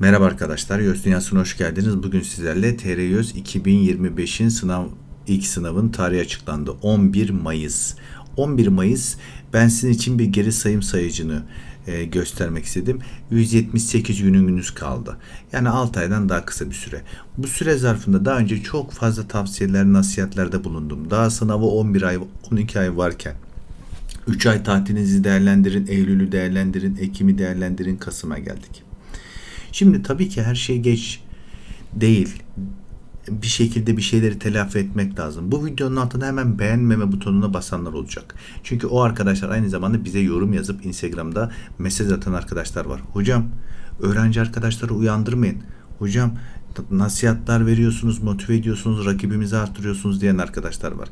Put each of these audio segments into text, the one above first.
Merhaba arkadaşlar, YÖS Dünyası'na hoş geldiniz. Bugün sizlerle TR-YÖS 2025'in sınav ilk sınavın tarihi açıklandı. 11 Mayıs. 11 Mayıs ben sizin için bir geri sayım sayıcını e, göstermek istedim. 178 gününüz kaldı. Yani 6 aydan daha kısa bir süre. Bu süre zarfında daha önce çok fazla tavsiyeler, nasihatlerde bulundum. Daha sınavı 11 ay, 12 ay varken 3 ay tatilinizi değerlendirin, Eylül'ü değerlendirin, Ekim'i değerlendirin, Kasım'a geldik. Şimdi tabii ki her şey geç değil. Bir şekilde bir şeyleri telafi etmek lazım. Bu videonun altına hemen beğenmeme butonuna basanlar olacak. Çünkü o arkadaşlar aynı zamanda bize yorum yazıp Instagram'da mesaj atan arkadaşlar var. Hocam öğrenci arkadaşları uyandırmayın. Hocam nasihatler veriyorsunuz, motive ediyorsunuz, rakibimizi artırıyorsunuz diyen arkadaşlar var.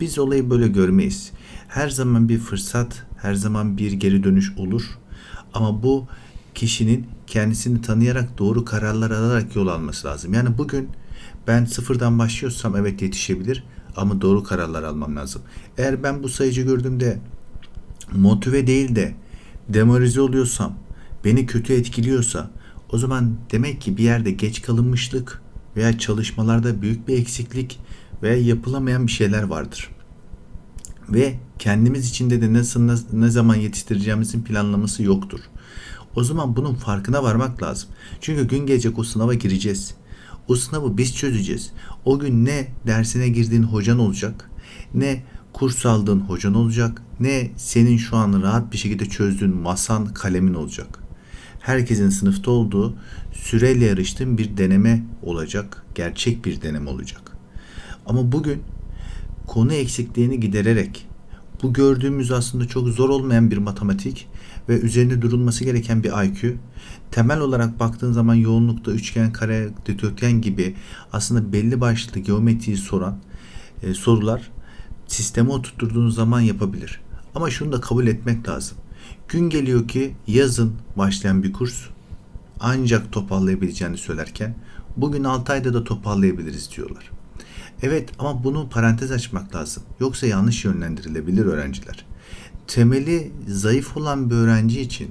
Biz olayı böyle görmeyiz. Her zaman bir fırsat, her zaman bir geri dönüş olur. Ama bu kişinin kendisini tanıyarak doğru kararlar alarak yol alması lazım. Yani bugün ben sıfırdan başlıyorsam evet yetişebilir ama doğru kararlar almam lazım. Eğer ben bu sayıcı gördüğümde motive değil de demoralize oluyorsam, beni kötü etkiliyorsa o zaman demek ki bir yerde geç kalınmışlık veya çalışmalarda büyük bir eksiklik veya yapılamayan bir şeyler vardır. Ve kendimiz içinde de nasıl ne zaman yetiştireceğimizin planlaması yoktur. O zaman bunun farkına varmak lazım. Çünkü gün gelecek o sınava gireceğiz. O sınavı biz çözeceğiz. O gün ne dersine girdiğin hocan olacak, ne kurs aldığın hocan olacak, ne senin şu an rahat bir şekilde çözdüğün masan, kalemin olacak. Herkesin sınıfta olduğu süreyle yarıştığın bir deneme olacak. Gerçek bir deneme olacak. Ama bugün konu eksikliğini gidererek bu gördüğümüz aslında çok zor olmayan bir matematik ve üzerinde durulması gereken bir IQ. Temel olarak baktığın zaman yoğunlukta üçgen, kare, dikdörtgen gibi aslında belli başlı geometriyi soran e, sorular sisteme oturtturduğunuz zaman yapabilir. Ama şunu da kabul etmek lazım. Gün geliyor ki yazın başlayan bir kurs ancak toparlayabileceğini söylerken bugün 6 ayda da toparlayabiliriz diyorlar. Evet ama bunu parantez açmak lazım. Yoksa yanlış yönlendirilebilir öğrenciler. Temeli zayıf olan bir öğrenci için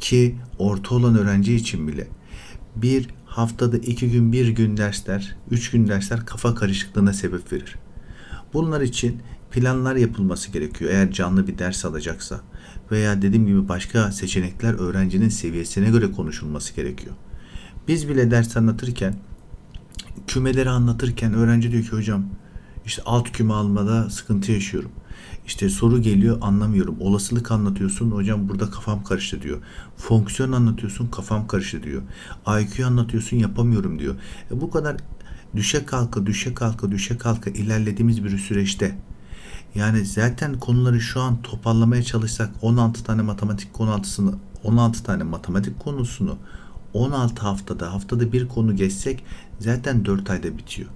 ki orta olan öğrenci için bile bir haftada iki gün bir gün dersler, üç gün dersler kafa karışıklığına sebep verir. Bunlar için planlar yapılması gerekiyor eğer canlı bir ders alacaksa veya dediğim gibi başka seçenekler öğrencinin seviyesine göre konuşulması gerekiyor. Biz bile ders anlatırken kümeleri anlatırken öğrenci diyor ki hocam işte alt küme almada sıkıntı yaşıyorum. İşte soru geliyor anlamıyorum. Olasılık anlatıyorsun hocam burada kafam karıştı diyor. Fonksiyon anlatıyorsun kafam karıştı diyor. IQ anlatıyorsun yapamıyorum diyor. E bu kadar düşe kalka düşe kalka düşe kalka ilerlediğimiz bir süreçte yani zaten konuları şu an toparlamaya çalışsak 16 tane matematik konusunu 16 tane matematik konusunu 16 haftada haftada bir konu geçsek zaten 4 ayda bitiyor.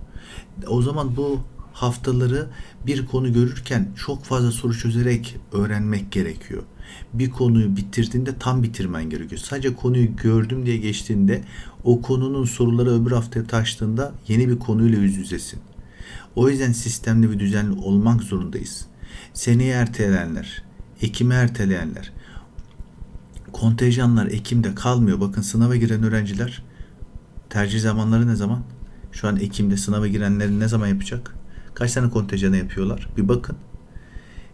O zaman bu haftaları bir konu görürken çok fazla soru çözerek öğrenmek gerekiyor. Bir konuyu bitirdiğinde tam bitirmen gerekiyor. Sadece konuyu gördüm diye geçtiğinde o konunun soruları öbür haftaya taştığında yeni bir konuyla yüz yüzesin. O yüzden sistemli ve düzenli olmak zorundayız. Seneye erteleyenler, Ekim'e erteleyenler, kontenjanlar Ekim'de kalmıyor. Bakın sınava giren öğrenciler tercih zamanları ne zaman? Şu an Ekim'de sınava girenlerin ne zaman yapacak? Kaç tane kontenjanı yapıyorlar? Bir bakın.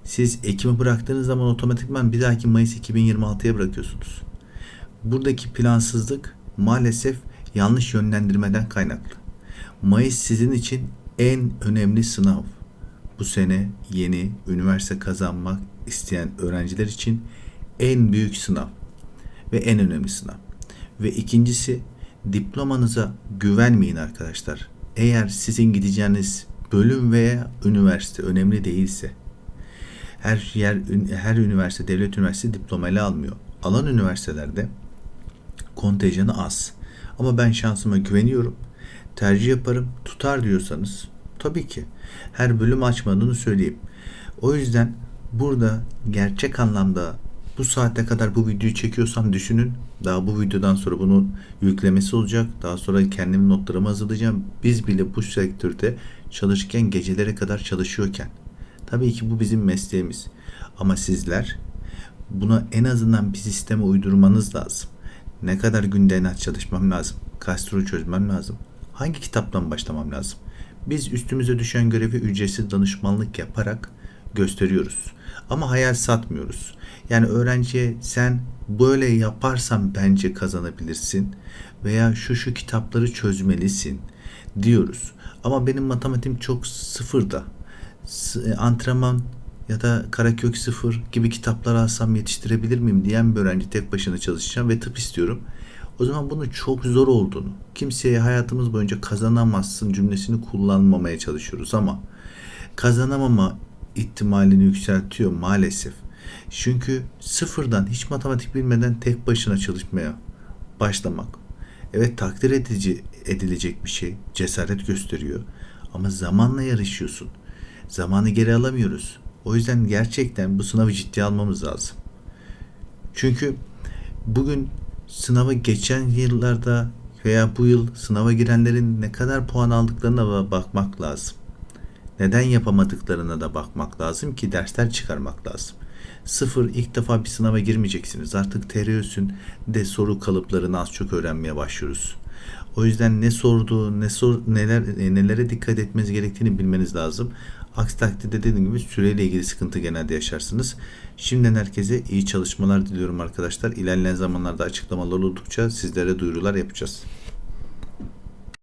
Siz Ekim'i bıraktığınız zaman otomatikman bir dahaki Mayıs 2026'ya bırakıyorsunuz. Buradaki plansızlık maalesef yanlış yönlendirmeden kaynaklı. Mayıs sizin için en önemli sınav. Bu sene yeni üniversite kazanmak isteyen öğrenciler için en büyük sınav ve en önemli sınav. Ve ikincisi diplomanıza güvenmeyin arkadaşlar. Eğer sizin gideceğiniz bölüm veya üniversite önemli değilse her yer her üniversite devlet üniversitesi diplomayla almıyor. Alan üniversitelerde kontenjanı az. Ama ben şansıma güveniyorum. Tercih yaparım. Tutar diyorsanız tabii ki her bölüm açmadığını söyleyeyim. O yüzden burada gerçek anlamda bu saate kadar bu videoyu çekiyorsam düşünün. Daha bu videodan sonra bunun yüklemesi olacak. Daha sonra kendim notlarımı hazırlayacağım. Biz bile bu sektörde çalışırken gecelere kadar çalışıyorken. Tabii ki bu bizim mesleğimiz. Ama sizler buna en azından bir sisteme uydurmanız lazım. Ne kadar günde en az çalışmam lazım? Kaç soru çözmem lazım? Hangi kitaptan başlamam lazım? Biz üstümüze düşen görevi ücretsiz danışmanlık yaparak gösteriyoruz. Ama hayal satmıyoruz. Yani öğrenciye sen böyle yaparsan bence kazanabilirsin veya şu şu kitapları çözmelisin diyoruz. Ama benim matematiğim çok sıfırda. S- antrenman ya da Karakök sıfır gibi kitaplar alsam yetiştirebilir miyim diyen bir öğrenci tek başına çalışacağım ve tıp istiyorum. O zaman bunun çok zor olduğunu, kimseye hayatımız boyunca kazanamazsın cümlesini kullanmamaya çalışıyoruz ama kazanamama ihtimalini yükseltiyor maalesef. Çünkü sıfırdan hiç matematik bilmeden tek başına çalışmaya başlamak. Evet takdir edici, edilecek bir şey. Cesaret gösteriyor. Ama zamanla yarışıyorsun. Zamanı geri alamıyoruz. O yüzden gerçekten bu sınavı ciddiye almamız lazım. Çünkü bugün sınava geçen yıllarda veya bu yıl sınava girenlerin ne kadar puan aldıklarına ba- bakmak lazım. Neden yapamadıklarına da bakmak lazım ki dersler çıkarmak lazım. Sıfır ilk defa bir sınava girmeyeceksiniz. Artık TRÖS'ün de soru kalıplarını az çok öğrenmeye başlıyoruz. O yüzden ne sorduğu, ne sor, neler e, nelere dikkat etmeniz gerektiğini bilmeniz lazım. Aksi takdirde dediğim gibi süreyle ilgili sıkıntı genelde yaşarsınız. Şimdiden herkese iyi çalışmalar diliyorum arkadaşlar. İlerleyen zamanlarda açıklamalar oldukça sizlere duyurular yapacağız.